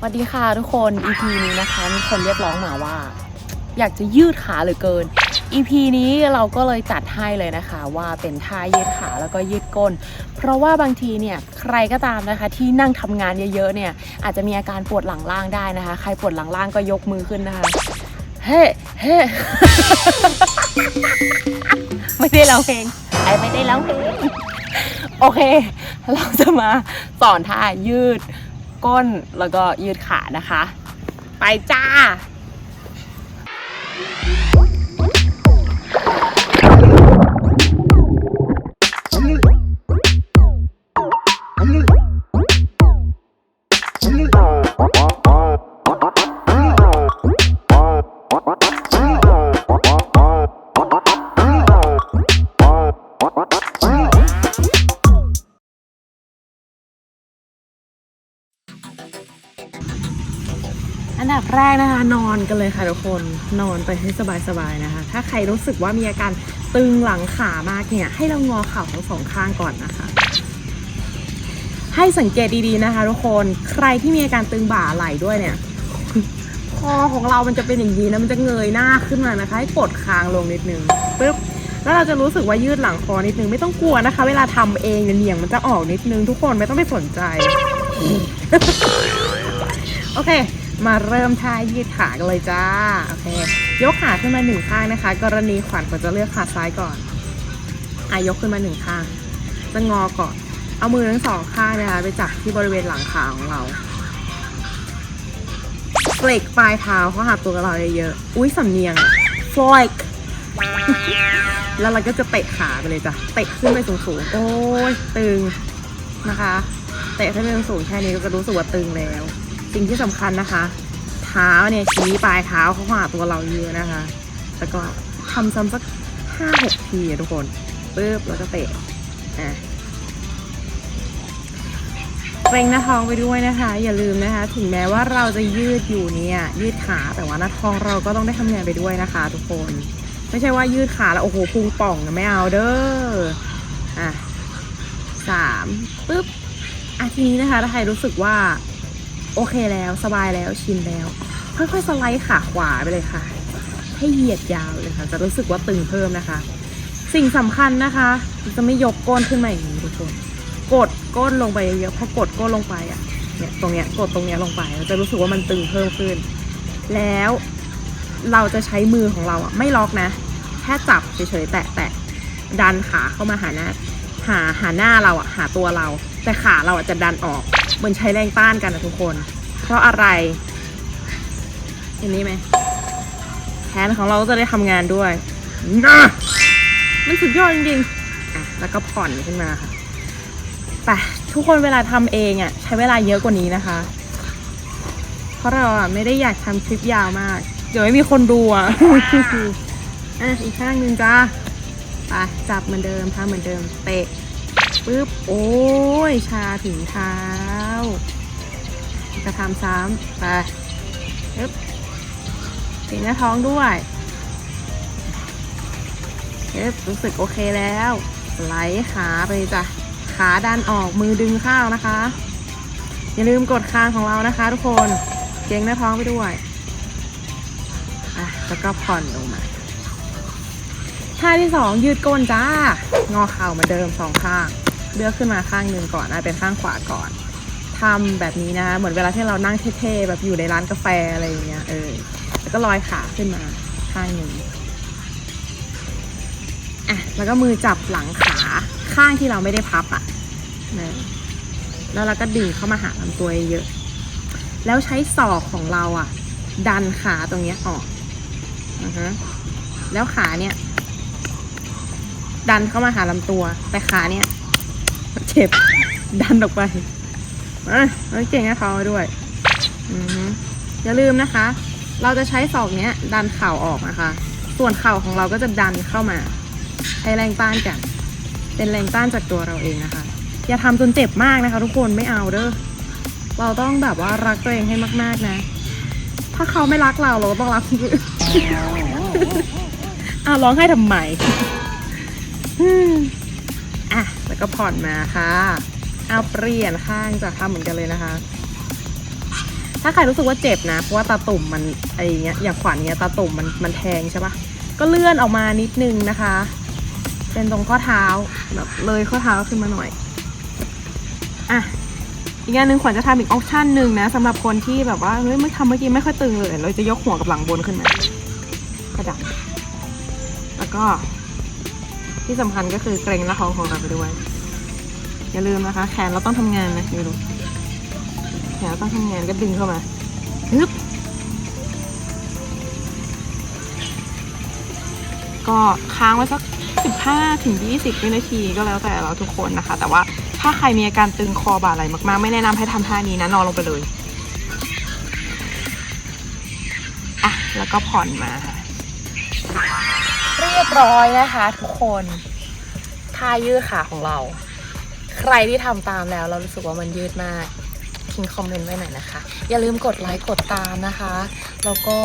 สวัสดีค่ะทุกคน EP นี้นะคะมีคนเรียกร้องมาว่า อยากจะยืดขาเหลือเกิน EP นี้เราก็เลยจัดให้เลยนะคะว่าเป็นท่ายืดขาแล้วก็ยืดก้น เพราะว่าบางทีเนี่ยใครก็ตามนะคะ ที่นั่งทำงานเยอะๆเนี่ยอาจจะมีอาการปวดหลังล่างได้นะคะ ใครปวดหลังล่างก็ยกมือขึ้นนะคะ เฮ้เฮ้ไม่ได้ร้องเพลงไอไม่ได้ร้องเพลงโอเค เราจะมาสอนท่ายืด ก้นแล้วก็ยืดขานะคะ ไปจ้า อันดับแรกนะคะนอนกันเลยค่ะทุกคนนอนไปให้สบายๆนะคะ ถ้าใครรู้สึกว่ามีอาการตึงหลังขามากเนี่ยให้เรางอเข่าทั้งสองข้างก่อนนะคะ ให้สังเกตดีๆนะคะ ทุกคนใครที่มีอาการตึงบ่าไหล่ด้วยเนี่ยคอของเรามันจะเป็นอย่างนี้นะมันจะเงยหน้าขึ้นมานะคะ ให้กดคางลงนิดนึงปึ๊บแล้วเราจะรู้สึกว่ายืดหลังคอนิดนึงไม่ต้องกลัวนะคะ เวลาทำเองเนี่ยเหนียงมันจะออกนิดนึง ทุกคนไม่ต้องไปสนใจ โอเค มาเริ่มท่ายืดขากันเลยจ้า โอเค ยกขาขึ้นมาหนึ่งข้างนะคะ กรณีขวัญควรจะเลือกขาซ้ายก่อนอะยกขึ้นมาหนึ่งข้าง จะงอก่อน เอามือทั้งสองข้างนะคะไปจับที่บริเวณหลังขาของเราเฟลกปลายเท้าเขาหาตัวกับเราเยอะๆ อุ้ยสำเนียงฟลอยแล้วเราก็จะเตะขาไปเลยจ้ะ เตะขึ้นไปสูงๆ โอ้ยตึงนะคะ เตะขึ้นไปสูงแค่นี้ก็จะรู้สึกว่าตึงแล้ว สิ่งที่สำคัญนะคะ เท้าเนี่ยชี้ปลายเท้าเขาหาตัวเราเยอะนะคะ แล้วก็ทำซ้ำสักห้าหกทีทุกคนปึ๊บแล้วก็เตะอะเกรงหน้าท้องไปด้วยนะคะ อย่าลืมนะคะ ถึงแม้ว่าเราจะยืดอยู่เนี่ยยืดขาแต่ว่าหน้าท้องเราก็ต้องได้ทำงานไปด้วยนะคะ ทุกคน ไม่ใช่ว่ายืดขาแล้วโอ้โหพุงป่องนะไม่เอาเด้ออะสามปึ๊บอะทีนี้นะคะถ้าใครรู้สึกว่า โอเคแล้วสบายแล้วชินแล้ว ค่อยๆสไลด์ขาขวาไปเลยค่ะ ให้เหยียดยาวเลยค่ะ จะรู้สึกว่าตึงเพิ่มนะคะ สิ่งสำคัญนะคะ จะไม่ยกก้นขึ้นมาอย่างนี้ทุกคนกดก้นลงไปเยอะๆพอกดก้นลงไปอะเนี่ยตรงเนี้ยกดตรงเนี้ยลงไปเราจะรู้สึกว่ามันตึงเพิ่มขึ้น แล้วเราจะใช้มือของเราอะไม่ล็อกนะ แค่จับเฉยๆแตะๆดันขาเข้ามาหาหน้าหาหาหน้าเราอะหาตัวเรา แต่ขาเราอะจะดันออก เหมือนใช้แรงต้านกันนะทุกคน เพราะอะไรเห็นนี้ไหมแขนของเราก็จะได้ทำงานด้วยนะมันสุดยอดจริงๆอะแล้วก็ผ่อนขึ้นมาค่ะไปทุกคนเวลาทำเองอะ ใช้เวลาเยอะกว่านี้นะคะ เพราะเราอะไม่ได้อยากทำคลิปยาวมาก เดี๋ยวไม่มีคนดูอะอะอีกข้างหนึ่งจ้าไปจับเหมือนเดิมทำเหมือนเดิมเตะ ปึ๊บ โอ้ย ชาถึงเท้ากระทำซ้ำไปปึ๊บถึงหน้าท้องด้วยปึ๊บรู้สึกโอเคแล้วสไลด์ขาไปจ้ะ ขาดันออกมือดึงข้าวนะคะ อย่าลืมกดคางของเรานะคะ ทุกคนเกรงหน้าท้องไปด้วยอะแล้วก็ผ่อนลงมาท่าที่สองยืดก้นจ้างอเข่าเหมือนเดิมสองข้าง เลือกขึ้นมาข้างหนึ่งก่อนอะเป็นข้างขวาก่อนทำแบบนี้นะ เหมือนเวลาที่เรานั่งเท่ๆแบบอยู่ในร้านกาแฟอะไรอย่างเงี้ยเออแล้วก็ลอยขาขึ้นมาข้างหนึ่งอะแล้วก็มือจับหลังขาข้างที่เราไม่ได้พับอะนะแล้วเราก็ดึงเข้ามาหาลำตัวเยอะ แล้วใช้ศอกของเราอะ ดันขาตรงเนี้ยออกอือฮะแล้วขาเนี่ย ดันเข้ามาหาลำตัว แต่ขาเนี่ย เจ็บ ดันออกไปเอ้ยแล้วเก่งให้เขาด้วยอย่าลืมนะคะ เราจะใช้ศอกเนี้ย ดันเข่าออกนะคะ ส่วนเข่าของเราก็จะดันเข้ามาใช้แรงต้านกัน เป็นแรงต้านจากตัวเราเองนะคะ อย่าทำจนเจ็บมากนะคะ ทุกคนไม่เอาเด้อเราต้องแบบว่ารักตัวเองให้มาก ๆนะ ถ้าเขาไม่รักเราเราก็ต้องรักคนอื่นอะร้องไห้ทำไม ก็ผ่อนมาค่ะเอาเปลี่ยนข้างจากทำเหมือนกันเลยนะคะ ถ้าใครรู้สึกว่าเจ็บนะ เพราะว่าตาตุ่มมันไอเงี้ยอย่างขวัญเนี้ยตาตุ่มมันมันแทงใช่ปะก็เลื่อนออกมานิดนึงนะคะ เป็นตรงข้อเท้าแบบเลยข้อเท้าขึ้นมาหน่อยอะอีกอย่างหนึ่งขวัญจะทำอีกออปชั่นหนึ่งนะสำหรับคนที่แบบว่าเฮ้ยไม่ทำเมื่อกี้ไม่ค่อยตึงเลย เราจะยกหัวกับหลังบนขึ้นมากระดับแล้วก็ ที่สำคัญก็คือเกรงหน้าท้องของเราไปด้วย อย่าลืมนะคะ แขนเราต้องทำงานนะดูดูแขนเราต้องทำงานก็ดึงเข้ามาฮึบก็ค้างไว้สัก 15ถึง20วินาทีก็แล้วแต่เราทุกคนนะคะ แต่ว่าถ้าใครมีอาการตึงคอบ่าไหลมากๆ ไม่แนะนำให้ทำท่านี้นะนอนลงไปเลยอะแล้วก็ผ่อนมาค่ะ เรียบร้อยนะคะทุกคนท่ายืดขาของเรา ใครที่ทำตามแล้ว เรารู้สึกว่ามันยืดมากทิ้งคอมเมนต์ไว้หน่อยนะคะ อย่าลืมกดไลค์กดตามนะคะ แล้วก็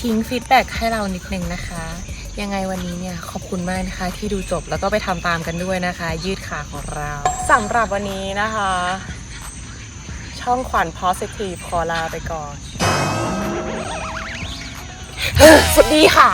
ทิ้งฟีดแบ็กให้เรานิดนึงนะคะ ยังไงวันนี้เนี่ยขอบคุณมากนะคะ ที่ดูจบแล้วก็ไปทำตามกันด้วยนะคะ ยืดขาของเราสำหรับวันนี้นะคะ ช่องขวัญ positive ขอลาไปก่อน สวัสดีค่ะ